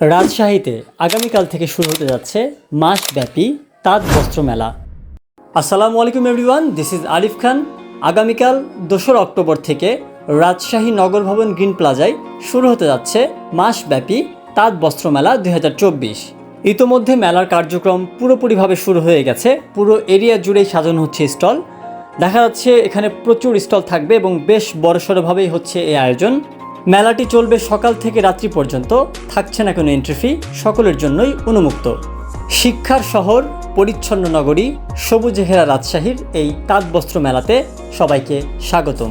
রাজশাহীতে আগামীকাল থেকে শুরু হতে যাচ্ছে মাসব্যাপী তাঁত বস্ত্র মেলা। আসসালামু আলাইকুম everyone, this is Arif Khan. আগামীকাল দোসরা অক্টোবর থেকে রাজশাহী নগর ভবন গ্রিন প্লাজায় শুরু হতে যাচ্ছে মাসব্যাপী তাঁত বস্ত্র মেলা দুই হাজার চব্বিশ। ইতোমধ্যে মেলার কার্যক্রম পুরোপুরিভাবে শুরু হয়ে গেছে, পুরো এরিয়া জুড়েই সাজানো হচ্ছে স্টল। দেখা যাচ্ছে এখানে প্রচুর স্টল থাকবে এবং বেশ বড়সড়ভাবেই হচ্ছে এই আয়োজন। মেলাটি চলবে সকাল থেকে রাত্রি পর্যন্ত। থাকছে না কোনো এন্ট্রি ফি সকলের জন্যই উন্মুক্ত শিক্ষার শহর, পরিচ্ছন্ন নগরী, সবুজ হেরা রাজশাহীর এই তাঁতবস্ত্র মেলাতে সবাইকে স্বাগতম।